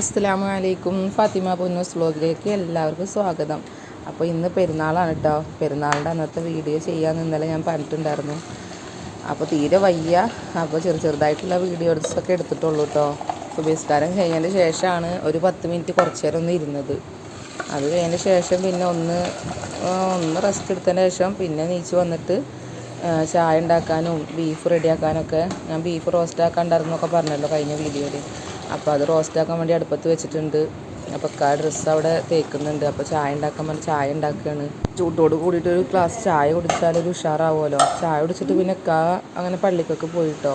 അസ്സലാമു അലൈക്കും. ഫാത്തിമ പൊന്നൂസ് വ്ലോഗിലേക്ക് എല്ലാവർക്കും സ്വാഗതം. അപ്പോൾ ഇന്ന് പെരുന്നാളാണ് കേട്ടോ. പെരുന്നാളിന്റെ അന്നത്തെ വീഡിയോ ചെയ്യാമെന്ന് ഇന്നലെ ഞാൻ പറഞ്ഞിട്ടുണ്ടായിരുന്നു. അപ്പോൾ തീരെ വയ്യ. അപ്പോൾ ചെറു ചെറുതായിട്ടുള്ള വീഡിയോസൊക്കെ എടുത്തിട്ടുള്ളൂ കേട്ടോ. സുബിസ്കാരം കഴിഞ്ഞതിന് ശേഷമാണ് ഒരു പത്ത് മിനിറ്റ് കുറച്ച് നേരം ഒന്ന് ഇരുന്നത്. അത് കഴിഞ്ഞതിന് ശേഷം പിന്നെ ഒന്ന് ഒന്ന് റെസ്റ്റ് എടുത്തതിന് ശേഷം പിന്നെ നീച്ച് വന്നിട്ട് ചായ ഉണ്ടാക്കാനും ബീഫ് റെഡിയാക്കാനൊക്കെ ഞാൻ ബീഫ് റോസ്റ്റ് ആക്കാൻ ആക്കാണ്ടായിരുന്നൊക്കെ പറഞ്ഞല്ലോ കഴിഞ്ഞ വീഡിയോയിൽ. അപ്പോൾ അത് റോസ്റ്റ് ആക്കാൻ വേണ്ടി അടുപ്പത്ത് വെച്ചിട്ടുണ്ട്. അപ്പോൾ കാ ഡ്രസ്സ് അവിടെ തേക്കുന്നുണ്ട്. അപ്പോൾ ചായ ഉണ്ടാക്കാൻ വേണ്ടി ചായ ഉണ്ടാക്കുകയാണ് ചൂട്ടോട് കൂടിയിട്ട് ഒരു ഗ്ലാസ് ചായ കുടിച്ചാൽ ഒരു ഉഷാറാവുമല്ലോ. ചായ കുടിച്ചിട്ട് പിന്നെ കാ അങ്ങനെ പള്ളിക്കൊക്കെ പോയിട്ടോ.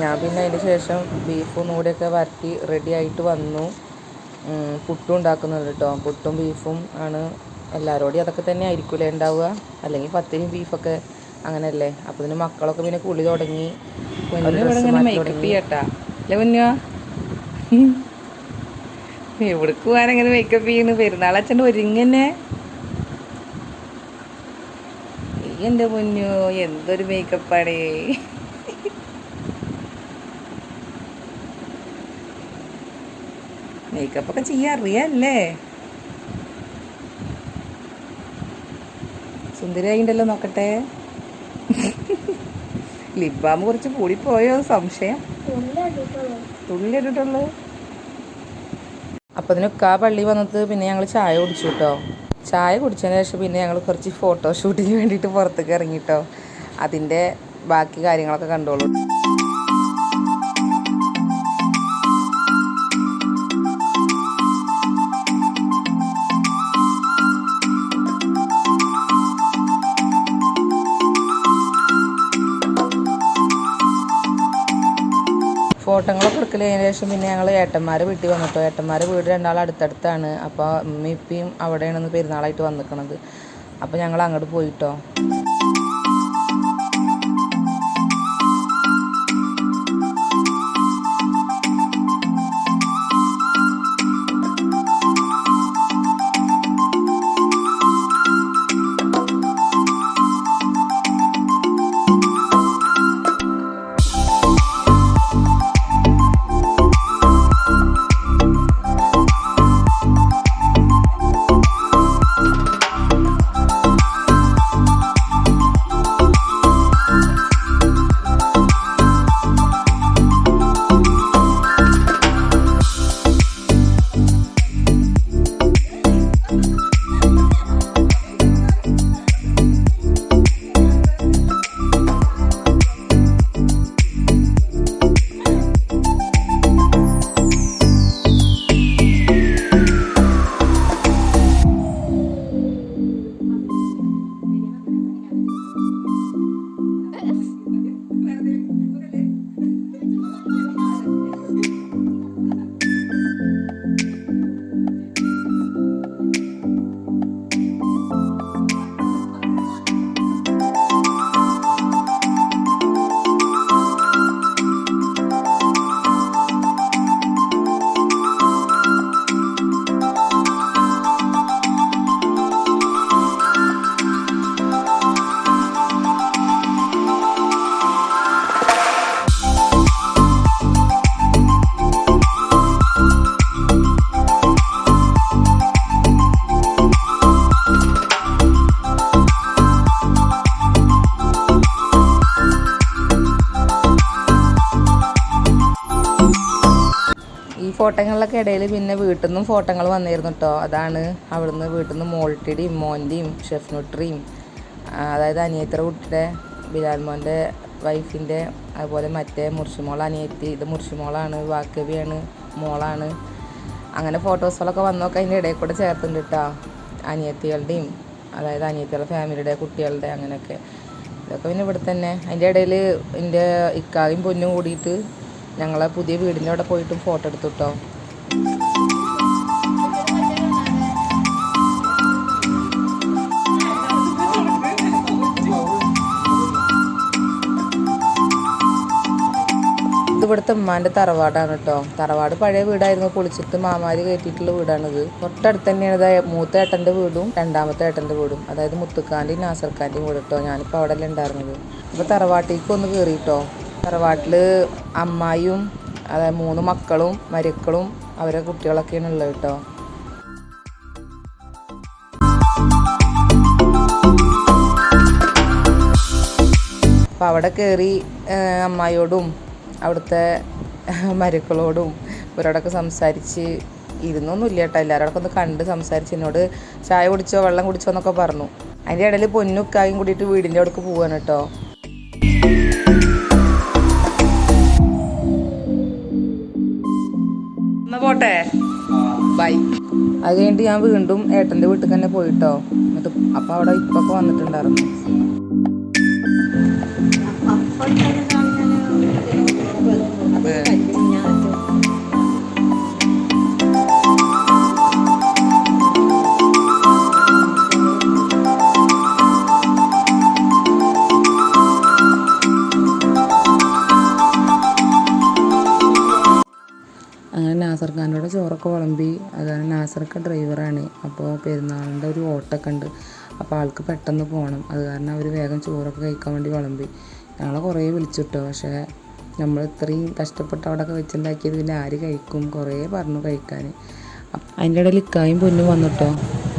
ഞാൻ പിന്നെ അതിന് ശേഷം ബീഫും കൂടെയൊക്കെ വരട്ടി റെഡി ആയിട്ട് വന്നു. പുട്ടും ഉണ്ടാക്കുന്നുണ്ട് കേട്ടോ പുട്ടും ബീഫും ആണ്. എല്ലാവരോടും അതൊക്കെ തന്നെ ആയിരിക്കില്ലേ ഉണ്ടാവുക. അല്ലെങ്കിൽ പത്തിനും ബീഫൊക്കെ അങ്ങനെയല്ലേ. അപ്പോൾ ഇതിന് മക്കളൊക്കെ പിന്നെ കുളി തുടങ്ങി. മേക്കപ്പ് ചെയ്യട്ടാ. അല്ലേ മുന്നോ എവിടേക്ക് പോകാനെങ്ങനെ മേക്കപ്പ് ചെയ്യുന്നു പെരുന്നാളച്ഛന്റെ ഒരുങ്ങന്നെ. ഈ എന്റെ മുന്നു എന്തൊരു മേക്കപ്പാടേ മേക്കപ്പൊക്കെ ചെയ്യാൻ അറിയാല്ലേ? സുന്ദരിയായിണ്ടല്ലോ നോക്കട്ടെ. ലിബാമ് കുറച്ച് കൂടിപ്പോയോ സംശയം. തുള്ളി ഇട്ടിട്ടുള്ളൂ അതിനൊക്കെ ആ പള്ളി വന്നത് പിന്നെ ഞങ്ങൾ ചായ കുടിച്ചു കേട്ടോ ചായ കുടിച്ചതിന് ശേഷം പിന്നെ ഞങ്ങൾ കുറച്ച് ഫോട്ടോഷൂട്ടിന് വേണ്ടിയിട്ട് പുറത്തേക്ക് ഇറങ്ങിട്ടോ അതിന്റെ ബാക്കി കാര്യങ്ങളൊക്കെ കണ്ടോളൂ. ഫോട്ടോകളൊക്കെ എടുക്കലതിന് ശേഷം പിന്നെ ഞങ്ങൾ ഏട്ടന്മാർ വീട്ടിൽ വന്നിട്ടോ. ഏട്ടന്മാർ വീട് രണ്ടാൾ അടുത്തടുത്താണ്. അപ്പോൾ ഉമ്മയും ഇപ്പയും അവിടെയാണ് പെരുന്നാളായിട്ട് വന്നിക്കണത്. അപ്പോൾ ഞങ്ങൾ അങ്ങോട്ട് പോയിട്ടോ. ഈ ഫോട്ടോകളിലൊക്കെ ഇടയിൽ പിന്നെ വീട്ടിൽ നിന്നും ഫോട്ടോകൾ വന്നിരുന്നു കേട്ടോ അതാണ് അവിടുന്ന് വീട്ടിൽ നിന്ന് മോൾട്ടിയുടെയും മോന്റെയും ഷെഫ് നുട്രിയും അതായത് അനിയത്തിയുടെ കുട്ടിയുടെ ബിലാൽ മോന്റെ വൈഫിന്റെ അതുപോലെ മറ്റേ മുർഷിമോൾ അനിയത്തി ഇത് മുർഷിമോളാണ് വാക്കവിയാണ് മോളാണ്. അങ്ങനെ ഫോട്ടോസുകളൊക്കെ വന്നൊക്കെ അതിന്റെ ഇടയിൽ കൂടെ ചേർത്തുണ്ട് കേട്ടോ അനിയത്തികളുടെയും അതായത് അനിയത്തികളുടെ ഫാമിലിയുടെ കുട്ടികളുടെ അങ്ങനെയൊക്കെ. ഇതൊക്കെ പിന്നെ ഇവിടെ തന്നെ അതിന്റെ ഇടയിൽ എന്റെ ഇക്കായും പൊന്നും കൂടിയിട്ട് ഞങ്ങളെ പുതിയ വീടിന്റെ അവിടെ പോയിട്ടും ഫോട്ടോ എടുത്തു കേട്ടോ ഇത് ഇവിടുത്തെ ഉമ്മാന്റെ തറവാടാണ് കേട്ടോ തറവാട് പഴയ വീടായിരുന്നു. പൊളിച്ചിട്ട് മാമാര് കയറ്റിയിട്ടുള്ള വീടാണിത്. തൊട്ടടുത്ത് തന്നെയാണ് ഇതാ മൂത്ത ഏട്ടന്റെ വീടും രണ്ടാമത്തെ ഏട്ടന്റെ വീടും. അതായത് മുത്തുക്കാന്റെയും നാസർക്കാന്റെയും വീട് കേട്ടോ ഞാനിപ്പോൾ അവിടെ അല്ലേ ഉണ്ടായിരുന്നത്. അപ്പോൾ തറവാട്ടിലേക്ക് ഒന്ന് കയറി കേട്ടോ തറവാട്ടിൽ അമ്മായിയും അതായത് മൂന്ന് മക്കളും മരുക്കളും അവരെ കുട്ടികളൊക്കെയാണ് ഉള്ളത് കേട്ടോ. അപ്പോൾ അവിടെ കയറി അമ്മായിയോടും അവിടുത്തെ മരുക്കളോടും ഇവരോടൊക്കെ സംസാരിച്ച് ഇരുന്നൊന്നുമില്ല കേട്ടോ. എല്ലാവരോടൊക്കെ ഒന്ന് കണ്ട് സംസാരിച്ച് എന്നോട് ചായ കുടിച്ചോ വെള്ളം കുടിച്ചോ എന്നൊക്കെ പറഞ്ഞു. അതിന്റെ ഇടയിൽ പൊന്നുക്കായും കൂടിയിട്ട് വീടിന്റെ അവിടേക്ക് പോവാണ് കേട്ടോ. പോട്ടെ. ബൈ. അത് കഴിഞ്ഞിട്ട് ഞാൻ വീണ്ടും ഏട്ടന്റെ വീട്ടിൽ തന്നെ പോയിട്ടോ. എന്നിട്ട് അപ്പം അവിടെ ഇപ്പൊക്കെ വന്നിട്ടുണ്ടായിരുന്നു. അതാണ് നാസർക്ക് ഡ്രൈവറാണ്. അപ്പോൾ പെരുന്നാളിന്റെ ഒരു ഓട്ടമൊക്കെ ഉണ്ട്. അപ്പോൾ ആൾക്ക് പെട്ടെന്ന് പോകണം. അത് കാരണം അവർ വേഗം ചോറൊക്കെ കഴിക്കാൻ വേണ്ടി വിളമ്പി. ഞങ്ങളെ കുറേ വിളിച്ചിട്ടോ. പക്ഷേ നമ്മൾ ഇത്രയും കഷ്ടപ്പെട്ട് അവിടെ ഒക്കെ വെച്ചുണ്ടാക്കിയത് പിന്നെ ആര് കഴിക്കും? കുറേ പറഞ്ഞു കഴിക്കാൻ അതിന്റെ ഇടയിൽ ഇക്കായും പൊന്നും വന്നിട്ടോ.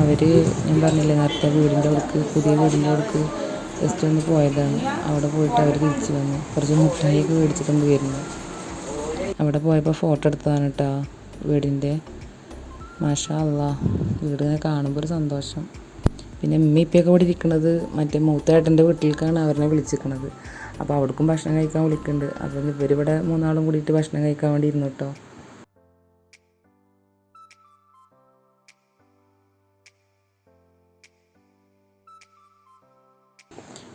അവർ ഞാൻ പറഞ്ഞില്ലേ നേരത്തെ വീടിന്റെ അടുക്ക് പുതിയ വീടിന്റെ അടുക്ക് ജസ്റ്റ് ഒന്ന് പോയതാണ്. അവിടെ പോയിട്ട് അവർ തിരിച്ചു വന്നു. കുറച്ച് മുട്ടായിയൊക്കെ മേടിച്ചിട്ടുണ്ട് വരുന്നു അവിടെ പോയപ്പോൾ ഫോട്ടോ എടുത്തതാണ് കേട്ടോ വീടിന്റെ. മാഷാ വീട് കാണുമ്പോൾ ഒരു സന്തോഷം. പിന്നെ ഉമ്മ ഇപ്പൊക്കെ ഇവിടെ ഇരിക്കുന്നത് മറ്റേ മൂത്തേട്ടന്റെ വീട്ടിലേക്കാണ് അവരെ വിളിച്ചിരിക്കുന്നത് അപ്പോൾ അവിടേക്കും ഭക്ഷണം കഴിക്കാൻ വിളിക്കുന്നുണ്ട് അപ്പോൾ ഇവരിവിടെ മൂന്നാളും കൂടിയിട്ട് ഭക്ഷണം കഴിക്കാൻ വേണ്ടി ഇരുന്നു കേട്ടോ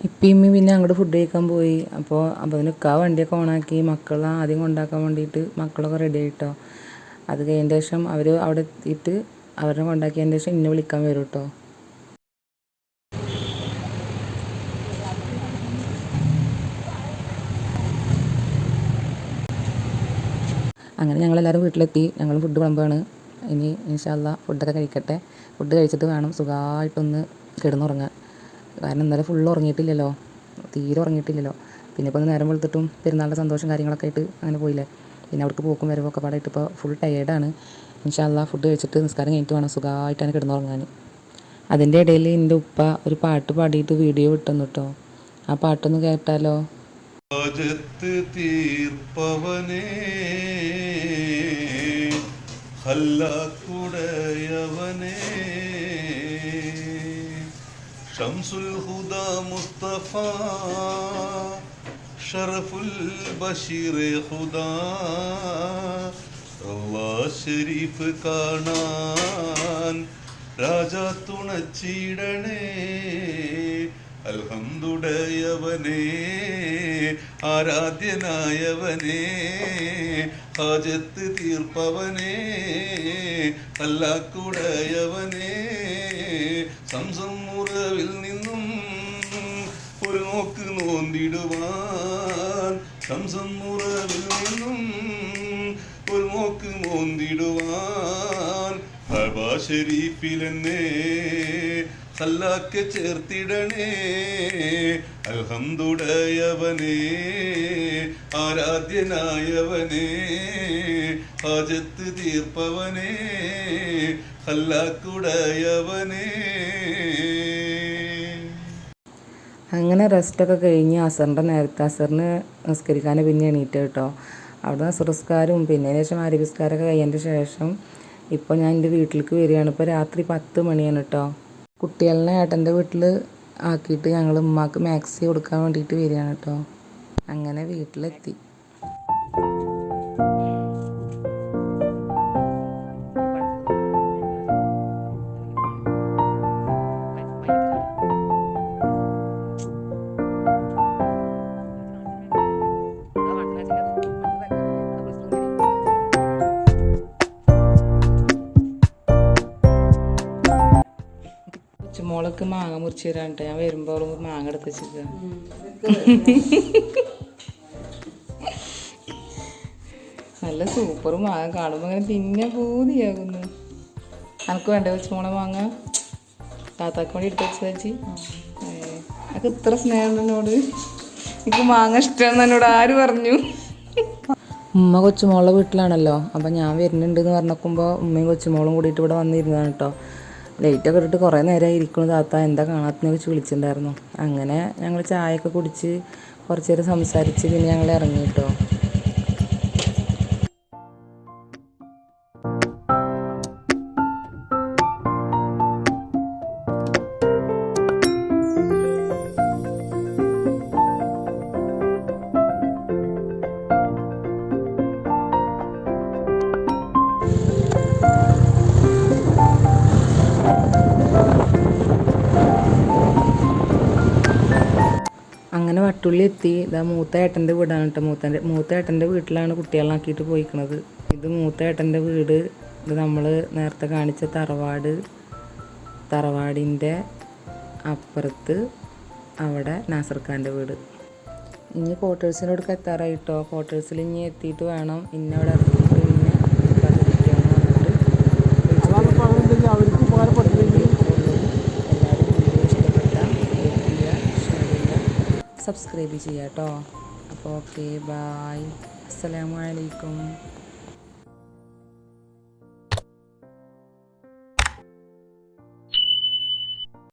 ഇപ്പം ഇമ്മി പിന്നെ അങ്ങോട്ട് ഫുഡ് കഴിക്കാൻ പോയി. അപ്പോൾ അപ്പോൾ അതിനൊക്കെ വണ്ടിയൊക്കെ ഓണാക്കി മക്കളെ ആദ്യം കൊണ്ടാക്കാൻ വേണ്ടിയിട്ട് മക്കളൊക്കെ റെഡി ആയിട്ടോ. അത് കഴിഞ്ഞ ശേഷം അവർ അവിടെ എത്തിയിട്ട് അവരെ കൊണ്ടാക്കിയതിന് ശേഷം ഇന്നെ വിളിക്കാൻ വരും കേട്ടോ അങ്ങനെ ഞങ്ങളെല്ലാവരും വീട്ടിലെത്തി. ഞങ്ങൾ ഫുഡ് വിളമ്പാണ്. ഇനി ഇൻഷാല്ല ഫുഡൊക്കെ കഴിക്കട്ടെ. ഫുഡ് കഴിച്ചിട്ട് വേണം സുഖമായിട്ടൊന്ന് കിടന്നുറങ്ങാൻ. കാരണം ഇന്നലെ ഫുള്ള് ഉറങ്ങിയിട്ടില്ലല്ലോ. തീരെ ഉറങ്ങിയിട്ടില്ലല്ലോ. പിന്നെ ഇപ്പോൾ നേരം വെളുത്തിട്ടും പെരുന്നാളിന്റെ സന്തോഷം കാര്യങ്ങളൊക്കെ ആയിട്ട് അങ്ങനെ പോയില്ലേ? പിന്നെ അവിടേക്ക് പോക്കും വരവൊക്കെ പാടായിട്ട് ഇപ്പോൾ ഫുൾ ടയേർഡാണ് ഇൻഷാല്ല ഫുഡ് കഴിച്ചിട്ട് നിസ്കാരം കഴിഞ്ഞിട്ട് വേണം. സുഖമായിട്ടാണ് കിടന്നുറങ്ങാൻ. അതിന്റെ ഇടയിൽ എന്റെ ഉപ്പ ഒരു പാട്ട് പാടിയിട്ട് വീഡിയോ വിട്ടു കേട്ടോ ആ പാട്ടൊന്ന് കേട്ടാലോ? ഷംസുൽ ഹുദ മുസ്തഫ ഷറഫുൽ ബഷീർ ഹുദ. ഷരീഫ് കാണാൻ രാജാ തുണച്ചിടണേ. അൽഹന്തുടയവനേ ആരാധ്യനായവനേ ഹാജത്ത് തീർപ്പവനേ അല്ലാക്കുടയവനേ സംസം മുറവിൽ നിന്നും ഒരു നോക്ക് നോന്തിടുവാൻ സംസം മുറവിൽ നിന്നും ഒരു നോക്ക് മോന്തിടുവാൻ ഹബാ ഷരീഫിലെന്നെ ഹല്ലാക്ക് ചേർത്തിടണേ. അൽഹംദുടയവനേ ആരാധ്യനായവനേ ഹാജത്ത് തീർപ്പവനേ ഹല്ലാക്കുടയവനേ അങ്ങനെ റെസ്റ്റൊക്കെ കഴിഞ്ഞ് അസറിന്റെ നേരത്തെ അസറിന് നിസ്കരിക്കാൻ പിന്നെ എണീറ്റ് കേട്ടോ. അവിടെ നസുറസ്കാരും പിന്നെ ശേഷം ആരോഗ്യസ്കാരമൊക്കെ കഴിഞ്ഞതിന്റെ ശേഷം ഇപ്പോൾ ഞാൻ എന്റെ വീട്ടിലേക്ക് വരികയാണ്. ഇപ്പോൾ രാത്രി പത്ത് മണിയാണ് കേട്ടോ. കുട്ടികളെ ഏട്ടന്റെ വീട്ടിൽ ആക്കിയിട്ട് ഞങ്ങൾ ഉമ്മാക്ക് മാക്സി കൊടുക്കാൻ വേണ്ടിയിട്ട് വരികയാണ് കേട്ടോ. അങ്ങനെ വീട്ടിലെത്തി. ചുമോളൊക്കെ മാങ്ങ മുറിച്ച് തരാൻ ഞാൻ വരുമ്പോൾ മാങ്ങ എടുത്ത് വെച്ചിരിക്കുക നല്ല സൂപ്പർ മാങ്ങ കാണുമ്പോൾ അങ്ങനെ പിന്നെ പൂതിയാകുന്നു. അനക്ക് വേണ്ട വെച്ചുമോളെ മാങ്ങ? താത്താക്ക് വേണ്ടി എടുത്ത് വെച്ചത് ചേച്ചി. അനക്ക് ഇത്ര സ്നേഹം എന്നോട്? എനിക്ക് മാങ്ങ ഇഷ്ടമാണെന്ന് എന്നോട് ആര് പറഞ്ഞു? ഉമ്മ കൊച്ചുമോളുടെ വീട്ടിലാണല്ലോ. അപ്പം ഞാൻ വരുന്നുണ്ട് എന്ന് പറഞ്ഞേക്കുമ്പോൾ ഉമ്മയും കൊച്ചുമോളും കൂടിയിട്ട് ഇവിടെ വന്നിരുന്നതാണ് കേട്ടോ ലൈറ്റൊക്കെ ഇട്ടിട്ട് കുറേ നേരമായി ഇരിക്കുന്നു. താത്ത എന്താ കാണാത്തെന്ന് വെച്ച് വിളിച്ചിട്ടുണ്ടായിരുന്നു. അങ്ങനെ ഞങ്ങൾ ചായയൊക്കെ കുടിച്ച് കുറച്ച് നേരം സംസാരിച്ച് പിന്നെ ഞങ്ങൾ ഇറങ്ങി കേട്ടോ. അങ്ങനെ വട്ടുള്ളി എത്തി. ഇതാ മൂത്ത ഏട്ടന്റെ വീടാണ് കേട്ടോ മൂത്തന്റെ മൂത്ത ഏട്ടന്റെ വീട്ടിലാണ് കുട്ടികളാക്കിയിട്ട് പോയിക്കണത്. ഇത് മൂത്ത ഏട്ടന്റെ വീട്. ഇത് നമ്മൾ നേരത്തെ കാണിച്ച തറവാട്. തറവാടിന്റെ അപ്പുറത്ത് അവിടെ നാസർ ഖാന്റെ വീട്. ഇനി ക്വാർട്ടേഴ്സിനോട് എത്താറായി കേട്ടോ ക്വാർട്ടേഴ്സിൽ ഇനി എത്തിയിട്ട് വേണം. ഇന്നെ അവിടെ സബ്സ്ക്രൈബ് ചെയ്യുക കേട്ടോ അപ്പോൾ ഓക്കെ ബായ് അസ്സലാമു അലൈക്കും